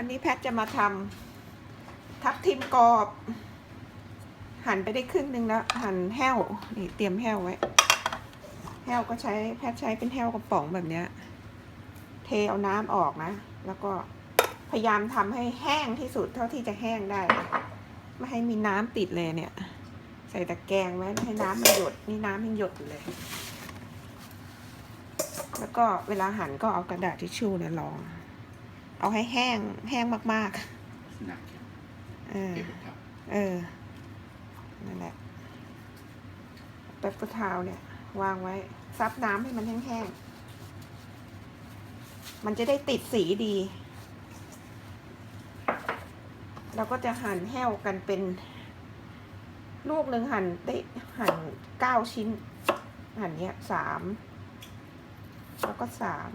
วันนี้แพทย์จะมาทำทับทิมกรอบ หั่นไปได้ครึ่งหนึ่งแล้ว หั่นแห้วนี่เตรียมแห้วไว้ แห้วก็ใช้แพทย์ใช้เป็นแห้วกระป๋องแบบเนี้ย เทเอาน้ำออกนะ แล้วก็พยายามทำให้แห้งที่สุดเท่าที่จะแห้งได้ ไม่ให้มีน้ำติดเลยเนี่ย ใส่ตะแกรงไว้ไม่ให้น้ำมันหยด นี่น้ำมันหยดอยู่เลย แล้วก็เวลาหั่นก็เอากระดาษทิชชู่เนี่ยรอง เอาให้แห้งแห้งมาก หนักครับๆ เออ เก็บครับเออ นั่นแหละเปปเปอร์ทาวน์เนี่ย วางไว้ ซับน้ำให้มันแห้งๆ มันจะได้ติดสีดี เราก็จะหั่นแห้วกันเป็น ลูกหนึ่งหั่นได้หั่นเก้าชิ้น หั่นเนี้ยสาม แล้วก็สาม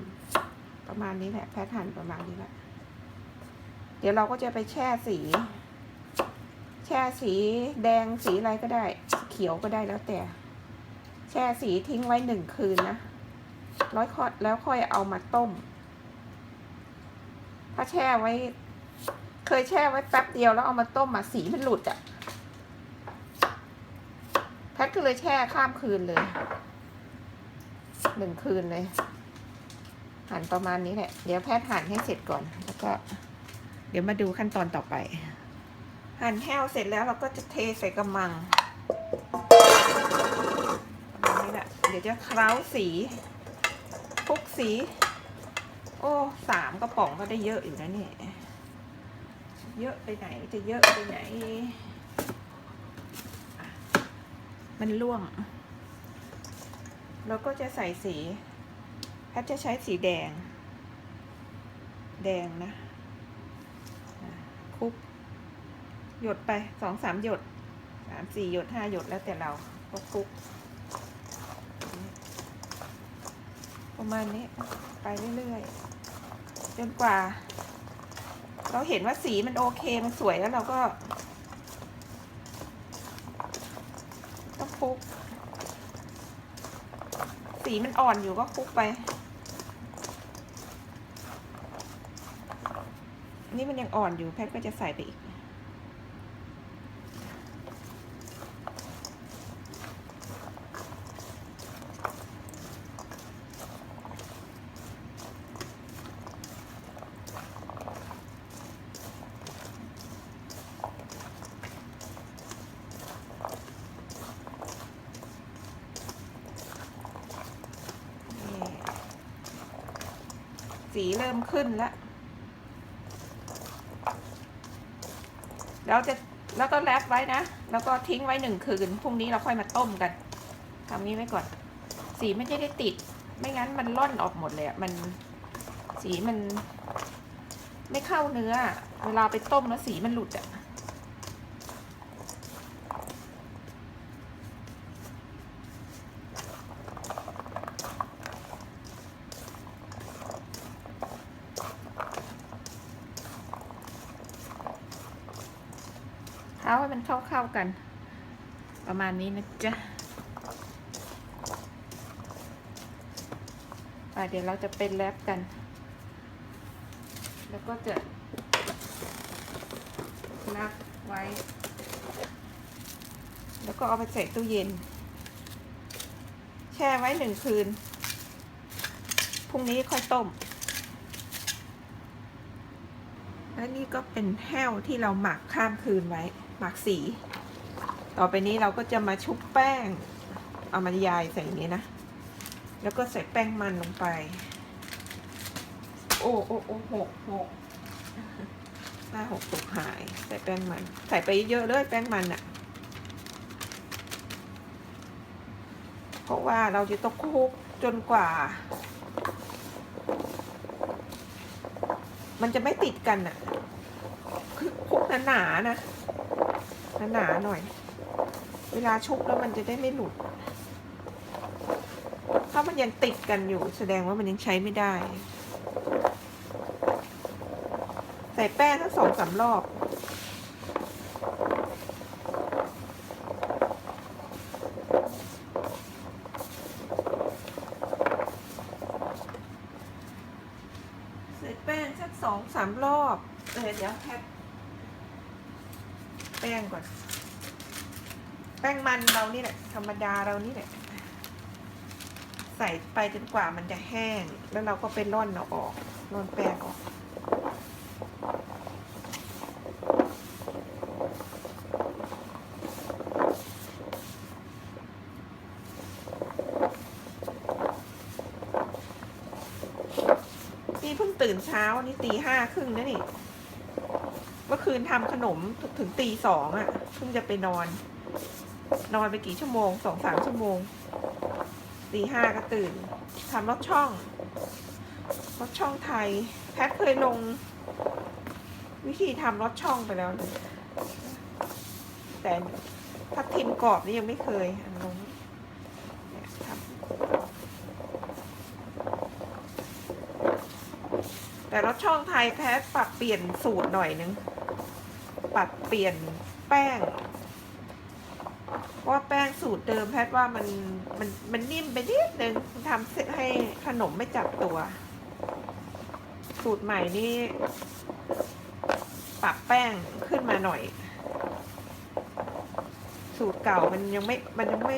ประมาณนี้แหละแพทหั่นประมาณนี้แหละ เดี๋ยวเราก็จะไปแช่สี แช่สีแดงสีอะไรก็ได้ เขียวก็ได้แล้วแต่ แช่สีทิ้งไว้หนึ่งคืนนะร้อยค่อยแล้วค่อยเอามาต้ม ถ้าแช่ไว้ เคยแช่ไว้แป๊บเดียวแล้วเอามาต้มมาสีมันหลุดอะ่ะแพทก็เลยแช่ข้ามคืนเลยหนึ่งคืนเลย หั่นประมาณนี้แหละ เดี๋ยวแพทย์หั่นให้เสร็จก่อน แล้วก็ เดี๋ยวมาดูขั้นตอนต่อไป หั่นแห้วเสร็จแล้วเราก็จะเทใส่กระมังประมาณนี้แหละเดี๋ยวจะเคล้าสีคลุกสี โอ้สามกระป๋องก็ได้เยอะอยู่นะเนี่ยเยอะไปไหนจะเยอะไปไหน มันล่วง เราก็จะใส่สี แพทจะใช้สีแดง แดงนะคลุกหยดไปสองสามหยดสามสี่หยดห้าหยดแล้วแต่เราก็คลุก ประมาณนี้ไปเรื่อยๆจนกว่า เราเห็นว่าสีมันโอเคมันสวยแล้วเราก็ ต้องคลุก สีมันอ่อนอยู่ก็คลุกไป นี่มันยังอ่อนอยู่แพทย์ก็จะใส่ไปอีก สีเริ่มขึ้นแล้ว เราจะ แล้วก็แรปไว้นะ แล้วก็ทิ้งไว้หนึ่งคืน พรุ่งนี้เราค่อยมาต้มกันทำนี้ไว้ก่อน สีไม่ได้ติด ไม่งั้นมันล่อนออกหมดเลยมันสีมัน ไม่เข้าเนื้อ เวลาไปต้มแล้วสีมันหลุดอะ เท้าให้มันเข้าๆกัน ประมาณนี้นะจ๊ะอะเดี๋ยวเราจะเป็นแรปกัน แล้วก็จะนับไว้ แล้วก็เอาไปใส่ตู้เย็น แช่ไว้หนึ่งคืน พรุ่งนี้ค่อยต้ม และนี่ก็เป็นแห้วที่เราหมักข้ามคืนไว้ หมักสี ต่อไปนี้เราก็จะมาชุบแป้ง เอามายายใส่อย่างนี้นะ แล้วก็ใส่แป้งมันลงไป โอ้โอ้โอ้หกหกห้าหกตกหาย ใส่แป้งมัน ใส่ไปเยอะเลยแป้งมันอะเพราะว่าเราจะต้องคลุกจนกว่า มันจะไม่ติดกันอะคือคลุกหนาๆนะ หนาๆหน่อย เวลาชุบแล้วมันจะได้ไม่หลุด ถ้ามันยังติดกันอยู่ แสดงว่ามันยังใช้ไม่ได้ ใส่แป้งทั้งสองสามรอบใส่แป้งสักสองสามรอบ เดี๋ยวแพทแป้งก่อน มันเรานี่แหละธรรมดาเรานี่แหละใส่ไปจนกว่ามันจะแห้ง แล้วเราก็ไปร่อนเอาออกร่อนแป้งออกนี่เพิ่งตื่นเช้านี่ตีห้าครึ่งนะนี่ เมื่อคืนทำขนมถึงตีสองอะ่ะ เพิ่งจะไปนอน นอนไปกี่ชั่วโมงสองสามชั่วโมงตีห้าก็ตื่นทำรถช่องรถช่องไทย แพทเคยลง วิธีทำรถช่องไปแล้วนะแต่ถ้าทิมกรอบนี่ยังไม่เคยอันลงเนี่ยทำแต่รสช่องไทยแพทปรับเปลี่ยนสูตรหน่อยนึง ปรับเปลี่ยนแป้ง เพราะว่าแป้งสูตรเดิมแพทว่ามันมันมันนิ่มไปนิดนึงมันทำเสร็จให้ขนมไม่จับตัว สูตรใหม่นี่ ปรับแป้งขึ้นมาหน่อย สูตรเก่ามันยังไม่มันยังไม่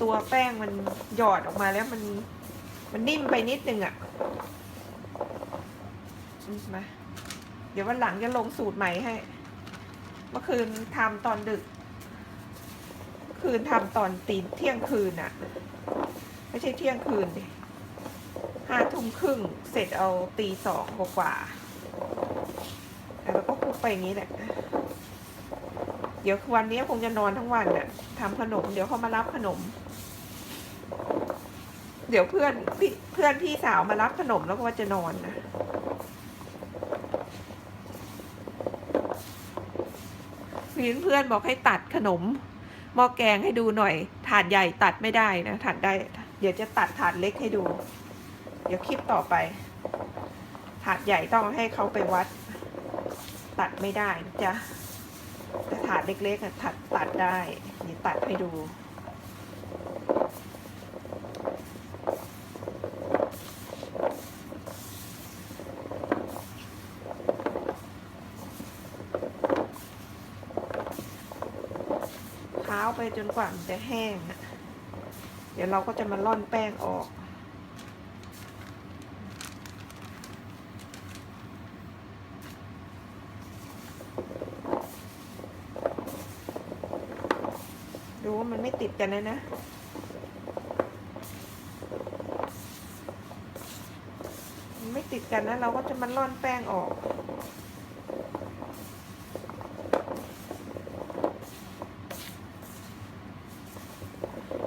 ตัวแป้งมันหยอดออกมาแล้วมันมันนิ่มไปนิดนึงอะ่ะมมาเดี๋ยววันหลังจะลงสูตรใหม่ให้ เมื่อคืนทำตอนดึก คืนทำตอนตีเที่ยงคืนอะไม่ใช่เที่ยงคืนดิห้าทุ่มครึ่งเสร็จเอาตีสองกว่าแล้วก็คุกไปอย่างนี้แหละ เดี๋ยววันนี้คงจะนอนทั้งวันน่ะทำขนม เดี๋ยวเขามารับขนม เดี๋ยวเพื่อนพี่เพื่อนพี่สาวมารับขนมแล้วก็ว่าจะนอนนะมีเพื่อนบอกให้ตัดขนม หม้อแกงให้ดูหน่อย ถาดใหญ่ตัดไม่ได้นะถาดได้ เดี๋ยวจะตัดถาดเล็กให้ดู เดี๋ยวคลิปต่อไป ถาดใหญ่ต้องให้เขาไปวัด ตัดไม่ได้นะจ๊ะแต่ถาดเล็กๆอะตัดตัดได้เดี๋ยวตัดให้ดู เท้าไป จนกว่ามันจะแห้งอะเดี๋ยวเราก็จะมาร่อนแป้งออกดูว่ามันไม่ติดกันนะนะมันไม่ติดกันนะ เราก็จะมาร่อนแป้งออก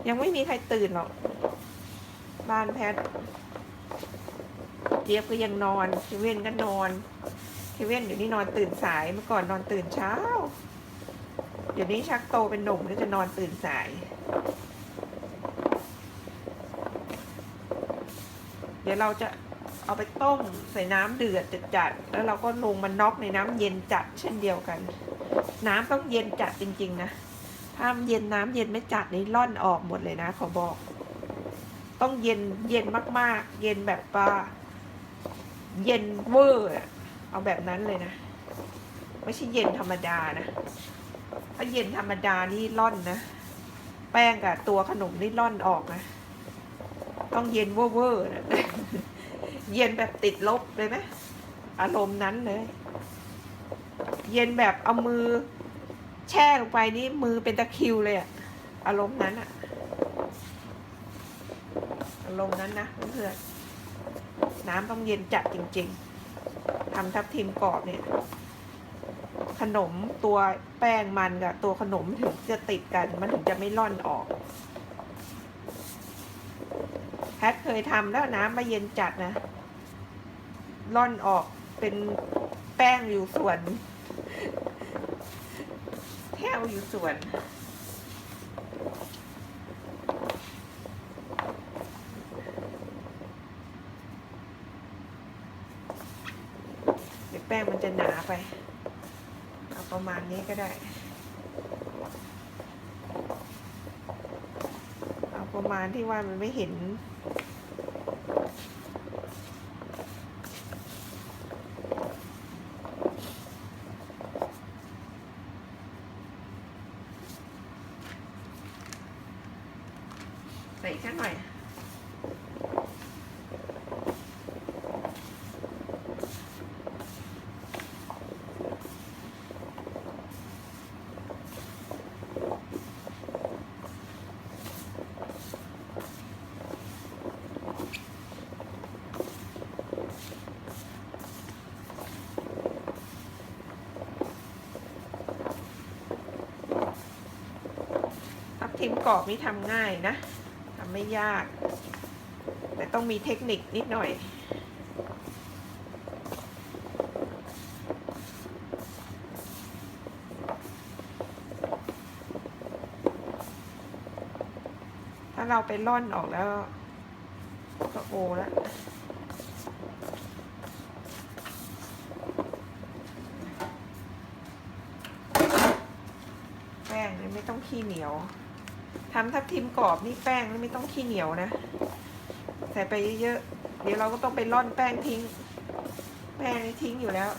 ยังไม่มีใครตื่นหรอก บ้านแพท เจี๊ยบก็ยังนอนเคเว่นก็นอนเคเว่นเดี๋ยวนี้นอนตื่นสาย เมื่อก่อนนอนตื่นเช้า เดี๋ยวนี้ชักโตเป็นหนุ่มแล้วจะนอนตื่นสายเดี๋ยวเราจะเอาไปต้มใส่น้ำเดือดจัดๆ แล้วเราก็ลงมันน็อกในน้ำเย็นจัดเช่นเดียวกัน น้ำต้องเย็นจัดจริง ๆ นะ ถ้าเย็นน้ำเย็นไม่จัดนี่ร่อนออกหมดเลยนะขอบอก ต้องเย็นเย็นมาก ๆ เย็นแบบว่าเย็นเวอร์เอาแบบนั้นเลยนะ ไม่ใช่เย็นธรรมดานะ ถ้าเย็นธรรมดานี่ร่อนนะ แป้งกับตัวขนมนี่ร่อนออกนะ ต้องเย็นเวอร์นะเย็นแบบติดลบเลยไหมอารมณ์นั้นเลย เย็นแบบเอามือ แช่ลงไปนี่มือเป็นตะคิวเลยอะอารมณ์นั้นอะอารมณ์นั้นนะเพื่อนๆน้ำต้องเย็นจัดจริง ๆทำทับทิมกรอบเนี่ย ขนมตัวแป้งมันกับตัวขนมถึงจะติดกัน มันถึงจะไม่ร่อนออกแพทเคยทำแล้วน้ำมาเย็นจัดนะร่อนออกเป็นแป้งอยู่ส่วน แถวอยู่ส่วนเดี๋ยวแป้งมันจะหนาไป เอาประมาณนี้ก็ได้ เอาประมาณที่ว่ามันไม่เห็น มกรอบนี่ทำง่ายนะทำไม่ยาก แต่ต้องมีเทคนิคนิดหน่อย ถ้าเราไปร่อนออกแล้วก็โอแล้วแป้งเนี่ยไม่ต้องขี้เหนียว ทำทับทิมกรอบนี่แป้งไม่ต้องขี้เหนียวนะ ใส่ไปเยอะๆ เดี๋ยวเราก็ต้องไปร่อนแป้งทิ้ง แป้งนี่ทิ้งอยู่แล้ว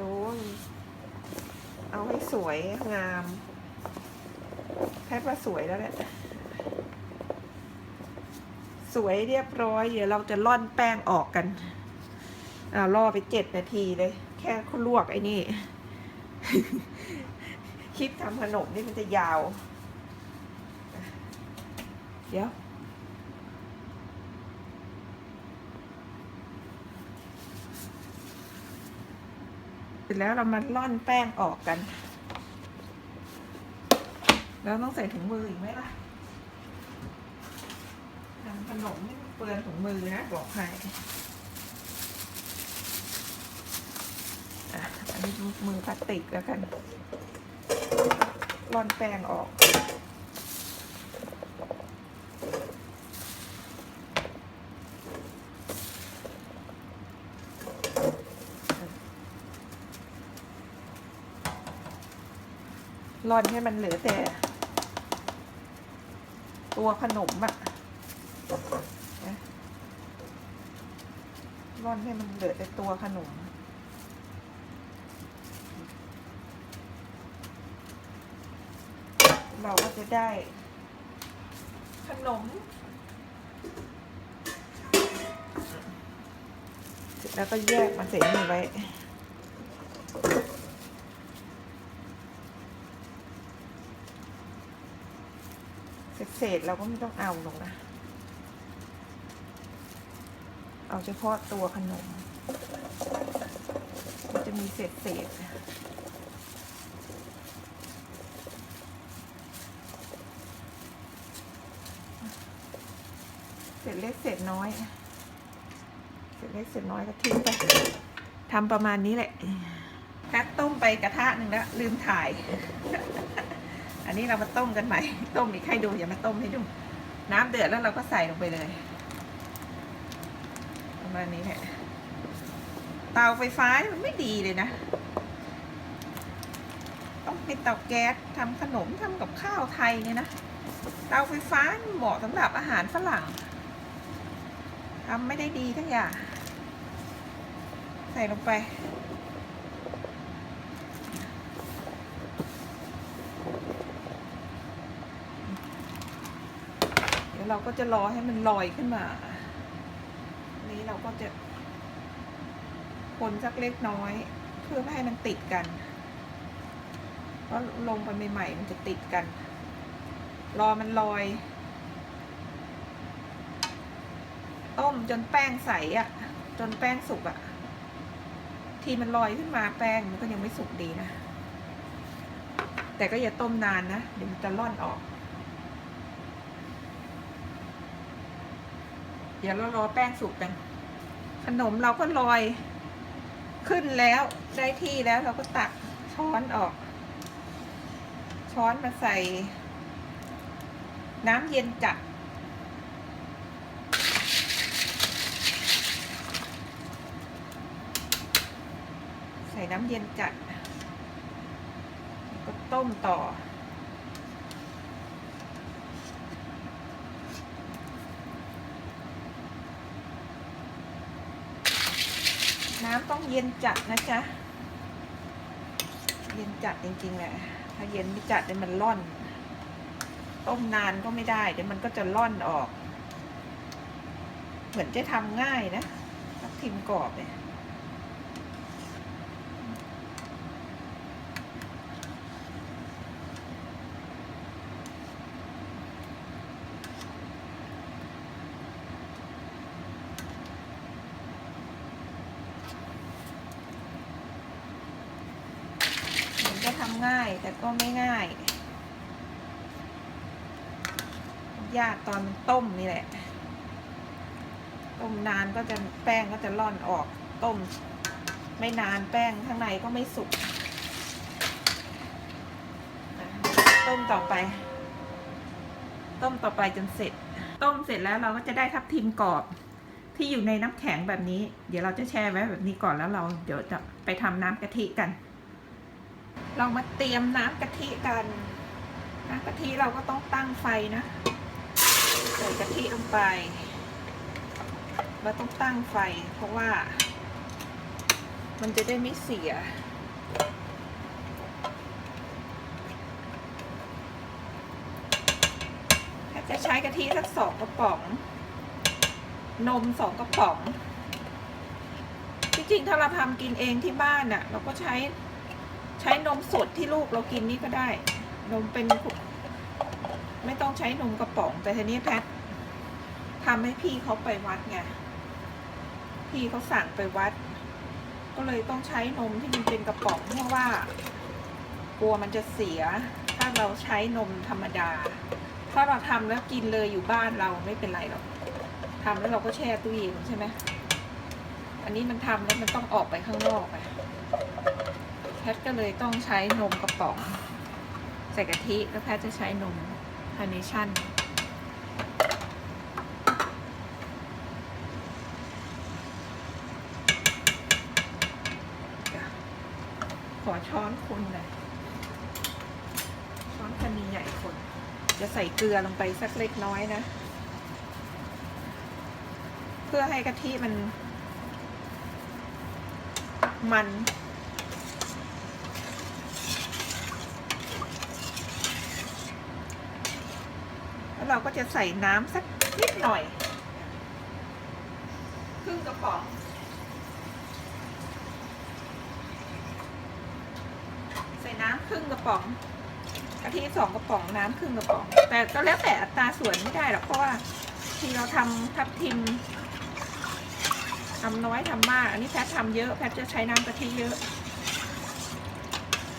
ดูเอาให้สวยงามแพทย์ว่าสวยแล้วแหละ สวยเรียบร้อย เดี๋ยวเราจะร่อนแป้งออกกันอ่ารอไปเจ็ดนาทีเลย แค่เขาลวกไอ้นี่ คลิปทำขนมนี่มันจะยาว เดี๋ยวเสร็จแล้วเรามาร่อนแป้งออกกัน แล้วต้องใส่ถุงมืออีกไหมล่ะ ขนมนี่มันเปลือนถุงมือนะบอกให้อะอันนี้มือพลาสติกแล้วกันร่อนแป้งออกร่อนให้มันเหลือแต่ ตัวขนมอะนะ ร่อนให้มันเหลือแต่ตัวขนมเราก็จะได้ ขนม เสร็จแล้วก็แยกมาใส่นี่ไว้ เศษเราก็ไม่ต้องเอาลงนะ เอาเฉพาะตัวขนม มันจะมีเศษเศษเศษเล็กเศษน้อย เศษเล็กเศษน้อยก็ทิ้งไปทำประมาณนี้แหละกัดต้มไปกระทะหนึ่งแล้วลืมถ่าย อันนี้เรามาต้มกันใหม่ ต้มอีกให้ดูอย่ามาต้มให้ดู น้ำเดือดแล้วเราก็ใส่ลงไปเลยาณนี้แหละเตาไฟฟ้ามันไม่ดีเลยนะ ต้องเป็นเตาแก๊สทำขนมทำกับข้าวไทยเนี่ยนะเตาไฟฟ้าเหมาะสำหรับอาหารฝรั่งทำไม่ได้ดีทั้งอย่างใส่ลงไปเดี๋ยวเราก็จะรอให้มันลอยขึ้นมา เราก็จะคนสักเล็กน้อย เพื่อไม่ให้มันติดกัน เพราะลงไปใหม่ๆมันจะติดกัน รอมันลอย ต้มจนแป้งใสอะ่ะ จนแป้งสุกอะ่ะ ทีมันลอยขึ้นมาแป้งมันก็ยังไม่สุกดีนะ แต่ก็อย่าต้มนานนะ เดี๋ยวมันจะร่อนออกเดี๋ยวเรารอแป้งสุกกัน ขนมเราก็ลอยขึ้นแล้วได้ที่แล้วเราก็ตักช้อนออก ช้อนมาใส่ น้ำเย็นจัด ใส่น้ำเย็นจัด ก็ต้มต่อ น้ำต้องเย็นจัดนะจ๊ะ เย็นจัดจริงๆแหละถ้าเย็นไม่จัดเดี๋ยวมันร่อน ต้มนานก็ไม่ได้ เดี๋ยวมันก็จะร่อนออก เหมือนจะทำง่ายนะทับทิมกรอบเนี่ย ง่ายแต่ก็ไม่ง่าย ยากตอนต้มนี่แหละ ต้มนานก็จะแป้งก็จะร่อนออก ต้ม ไม่นานแป้งข้างในก็ไม่สุก ต้มต่อไป ต้มต่อไปจนเสร็จ ต้มเสร็จแล้วเราก็จะได้ทับทิมกรอบที่อยู่ในน้ำแข็งแบบนี้ เดี๋ยวเราจะแช่ไว้แบบนี้ก่อนแล้วเราเดี๋ยวจะไปทำน้ำกะทิกัน เรามาเตรียมน้ำกะทิกัน น้ำกะทิเราก็ต้องตั้งไฟนะ ใส่กะทิลงไป เราต้องตั้งไฟ เพราะว่า มันจะได้ไม่เสีย ถ้าจะใช้กะทิสักสองกระป๋อง นมสองกระป๋อง จริงๆ ถ้าเราทำกินเองที่บ้านน่ะ เราก็ใช้ ใช้นมสดที่ลูกเรากินนี่ก็ได้ นมเป็น ไม่ต้องใช้นมกระป๋อง แต่ทีนี้แพททำให้พี่เขาไปวัดไงพี่เขาสั่งไปวัด ก็เลยต้องใช้นมที่มันเป็นกระป๋องเพราะว่า กลัวมันจะเสีย ถ้าเราใช้นมธรรมดา ถ้าเราทำแล้วกินเลยอยู่บ้านเราไม่เป็นไรหรอกทำแล้วเราก็แช่ตู้เย็นใช่ไหมอันนี้มันทำแล้วมันต้องออกไปข้างนอกอะ แพทก็เลยต้องใช้นมกระป๋อง ใส่กะทิแล้วแพทจะใช้นมคาร์เนชั่นขอช้อนคนหน่อยช้อนคันนีใหญ่คน จะใส่เกลือลงไปสักเล็กน้อยนะ เพื่อให้กะทิมัน มัน แล้ว เราก็จะใส่น้ำสักนิดหน่อย ครึ่งกระป๋องใส่น้ำครึ่งกระป๋องกะทิสองกระป๋องน้ำครึ่งกระป๋อง แต่ก็แล้วแต่อัตราส่วนไม่ได้หรอกเพราะว่าที่เราทำทับทิมทำน้อยทำมาก อันนี้แพททำเยอะแพทจะใช้น้ำกะทิเยอะ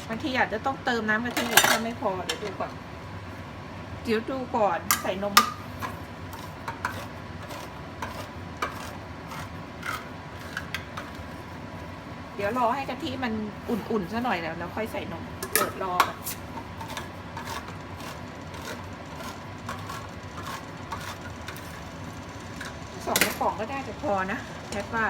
บางทีอาจจะต้องเติมน้ำกะทิอีกถ้าไม่พอเดี๋ยวดูก่อน เดี๋ยวดูก่อนใส่นม เดี๋ยวรอให้กะทิมันอุ่นๆซะหน่อยแล้วแล้วค่อยใส่นม เปิดรอก่อนสองกระป๋องก็ได้แต่พอนะแพทว่า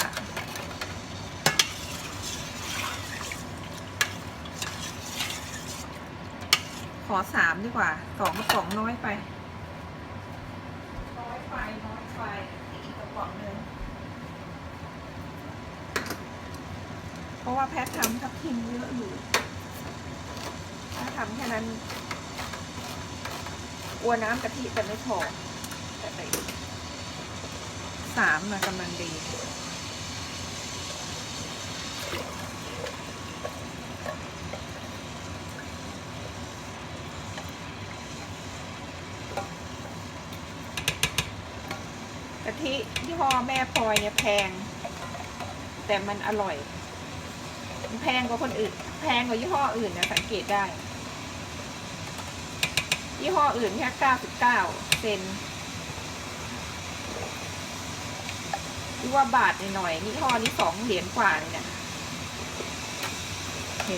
ขอสามดีกว่าสองกระป๋องน้อยไป น้อยไป น้อยไป อีกกระป๋องหนึ่งเพราะว่าแพททำทับทิมเยอะอยู่ถ้าทำแค่นั้นกลัวน้ำกะทิจะไม่พอแต่ไปสามนะกำลังดี ทิยี่ห้อแม่พลอยเนี่ยแพง แต่มันอร่อย มันแพงกว่าคนอื่น แพงกว่ายี่ห้ออื่นนะสังเกตได้ ยี่ห้ออื่นแค่เก้าสิบเก้าเซนที่ว่าบาทหน่อยๆยี่ห้อนี้สองเหรียญกว่าเลยเนะโอเค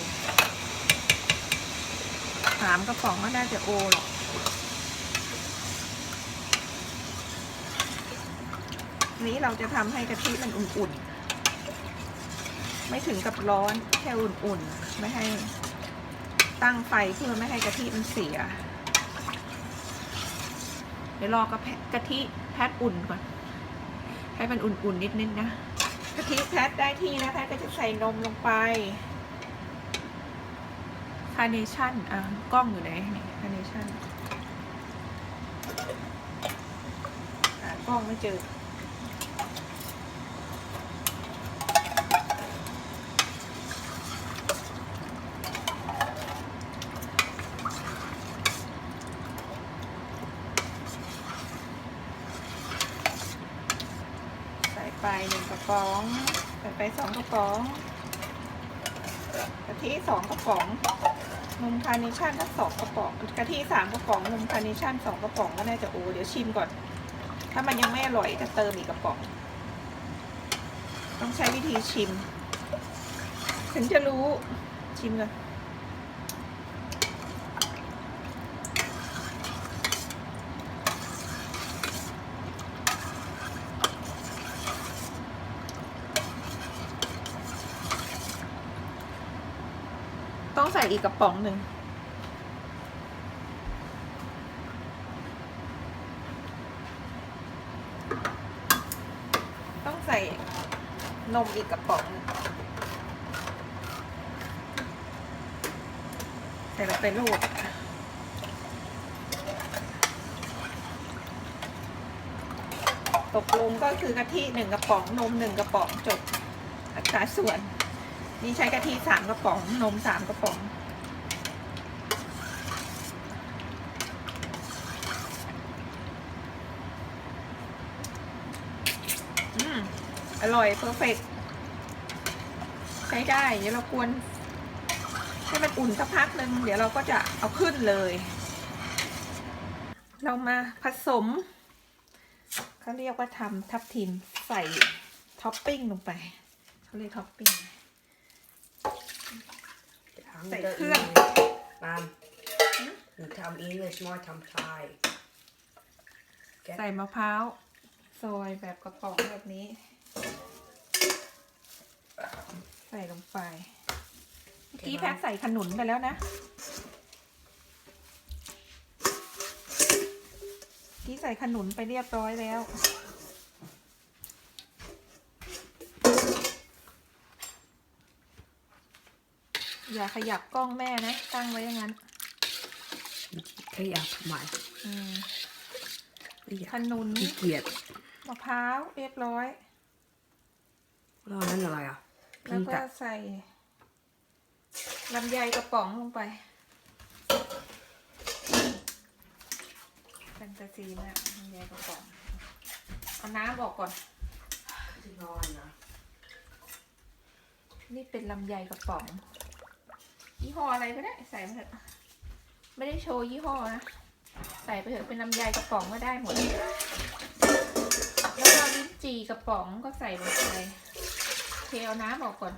สามกระป๋องก็น่าจะโอหรอก นี้เราจะทำให้กะทิมันอุ่นๆ ไม่ถึงกับร้อนแค่อุ่นๆ ไม่ให้ตั้งไฟเพื่อไม่ให้กะทิมันเสีย เดี๋ยวรอกระแพะกะทิแพทอุ่นก่อน ให้มันอุ่นๆนิดๆนะกะทิแพทได้ที่นะแพทก็จะใส่นมลงไปคาร์เนชั่นอะกล้องอยู่ไหนนี่คาร์เนชั่นหากล้องไม่เจอ ใส่ไป๋องใส่ไปสองกระป๋องกะทิสองกระป๋องนมคาร์เนชั่นก็สองกระป๋องกะทิสามกระป๋องนมคาร์เนชั่นสองกระป๋องก็น่าจะโอ้เดี๋ยวชิมก่อน ถ้ามันยังไม่อร่อยจะเติมอีกกระป๋อง ต้องใช้วิธีชิม ถึงจะรู้ชิมก่อนต้ อีกกระป๋องหนึ่งต้องใส่นมอีกกระป๋องหนึ่งใส่ลงไปลูกตกลงก็คือกะทิหนึ่งกระป๋องนมหนึ่งกระป๋องจบอัตราส่วน นี่ใช้กะทิสามกระป๋อง นมสามกระป๋อง อืม อร่อยเพอร์เฟกใช้ได้ เดี๋ยวเรากวนให้มันอุ่นสักพักหนึ่งเดี๋ยวเราก็จะเอาขึ้นเลย เรามาผสมเขาเรียกว่าทำทับทิมใส่ท็อปปิ้งลงไปเขาเรียกท็อปปิ้งใส่เครื่องมามหนูทำ English มอทำไทยใส่มะพร้าว ซอยแบบกระป๋องแบบนี้ ใส่ลงไปเมื่อกี้แพ็คใส่ขนุนไปแล้วนะเมื่อกี้ใส่ขนุนไปเรียบร้อยแล้ว อย่าขยับกล้องแม่นะ ตั้งไว้อย่างนั้น ขยับทำไมอืมขยัขบนุนขี้เกียจมะพร้าวเรียบร้อย แล้วอันนั่นอะไรอะแล้พิวงก็กัดใส่ลำไยกระป๋องลงไปแฟนตาซีมากลำไยกระป๋อง เอาน้ำออกก่อน ที่นอนนะนี่เป็นลำไยกระป๋อง ยี่ห้ออะไรก็ได้ใส่มาเถอะไม่ได้โชว์ยี่ห้อนะ ใส่ไปเถอะเป็นลำไยกระป๋องก็ได้หมด แล้วก็ลิ้นจี่กระป๋องก็ใส่ลงไปเทเอาน้ำออกก่อน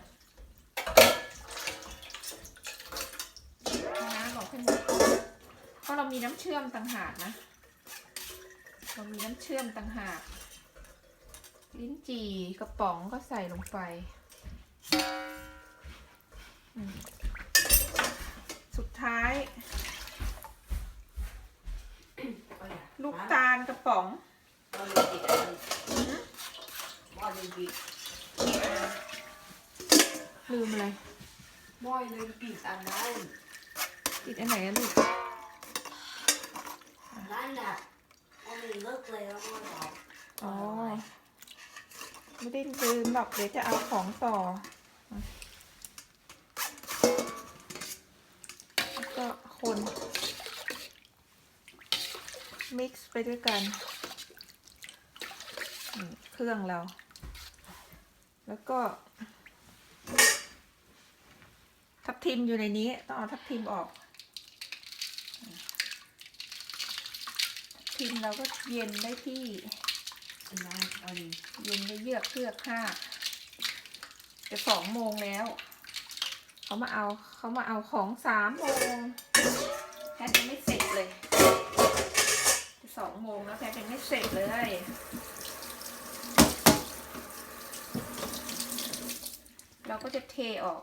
เอาน้ำออกให้หมดเพราะเรามีน้ำเชื่อมต่างหากนะ เรามีน้ำเชื่อมต่างหาก ลิ้นจี่กระป๋องก็ใส่ลงไปอืมสุดท้าย ลูกตาลกระป๋องบอลลิ ลลิมปิกลืมอะไรบอลลิมปิกอันนั้นติดอันไหนอะลูกอันนั้นน่ะมันมีเลิกเลยแล้วมันบอกอ๋อไม่ได้ลืมหรอกเดี๋ยวจะเอาของต่อแล้วก็คนมิกซ์ไปด้วยกันนี่เครื่องเรา แล้วก็ ทิมอยู่ในนี้ ต้องเอาทับทิมออกทิมเราก็เย็นได้ที่เย็นก็เยือกเพือกห้าจะสองโมงแล้วเขามาเอาเขามาเอาของสามโมงแพทยังไม่เสร็จเลยจะสองโมงแล้วแพทยังไม่เสร็จเลยเราก็จะเทออก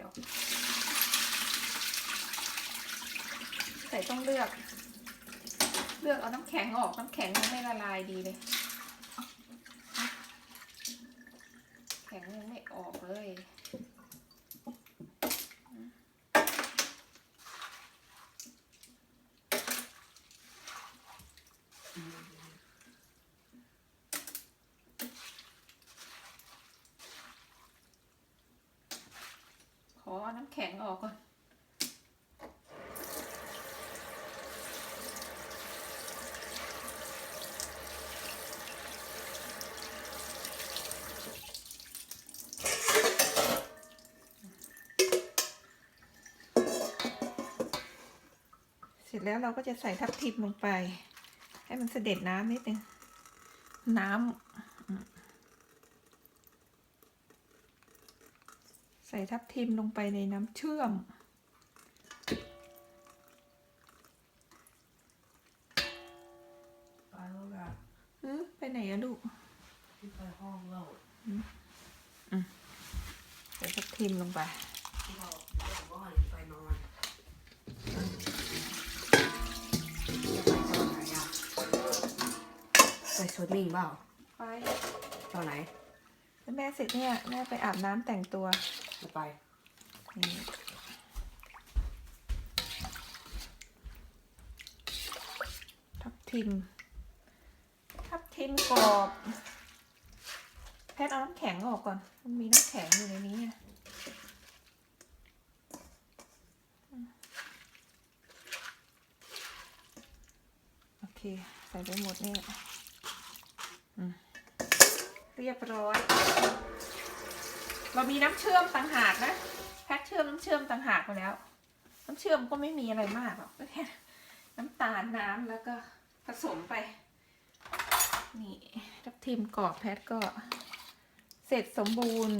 เออกใส่ต้องเลือก เลือกเอาน้ำแข็งออกน้ำแข็งยังไม่ละลายดีเลย แข็งยังไม่ออกเลยน้ำแข็งออกก่อนเสร็จแล้วเราก็จะใส่ทับทิมลงไป ให้มันเสด็จน้ำนิดนึง น้ำอืมใส่ ทับทิมลงไปในน้ำเชื่อม ไปแล้วล่ะเออไปไหนอะลูกที่ไปห้องเราใส่ทับทิมลงไปที่เราบอกว่าไปนอนจะไปตอนไหนอะไปสวิมมิ่งเปล่าไปตอนไหนแล้วแม่เสร็จเนี่ย แม่ไปอาบน้ำแต่งตัวจะ ไปนี่ทับทิม ทับทิมกรอบ แพทย์เอาน้ำแข็งออกก่อน มันมีน้ำแข็งอยู่ในนี้อะอืมโอเค ใส่ไปหมดเนี่ยอืมเรียบร้อย เรามีน้ำเชื่อมต่างหากนะแพ็คเชื่อมน้ำเชื่อมต่างหากมาแล้ว น้ำเชื่อมก็ไม่มีอะไรมากหรอกก็แค่น้ำตาลน้ำแล้วก็ผสมไป นี่ทับทิมกรอบแพทก็ เสร็จสมบูรณ์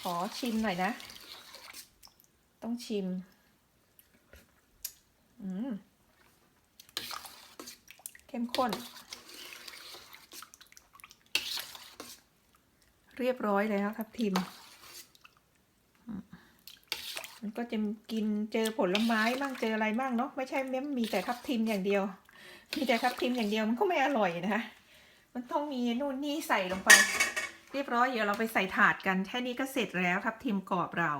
ขอชิมหน่อยนะ ต้องชิม อืม เข้มข้น เรียบร้อยแล้วครับทิม มันก็จะกินเจอผลไม้บ้างเจออะไรบ้างเนาะไม่ใช่แม้มีแต่ทับทิมอย่างเดียว มีแต่ทับทิมอย่างเดียวมันก็ไม่อร่อยนะคะมันต้องมีนู่นนี่ใส่ลงไป เรียบร้อยเดี๋ยวเราไปใส่ถาดกันแค่นี้ก็เสร็จแล้วทับทิมกรอบเรา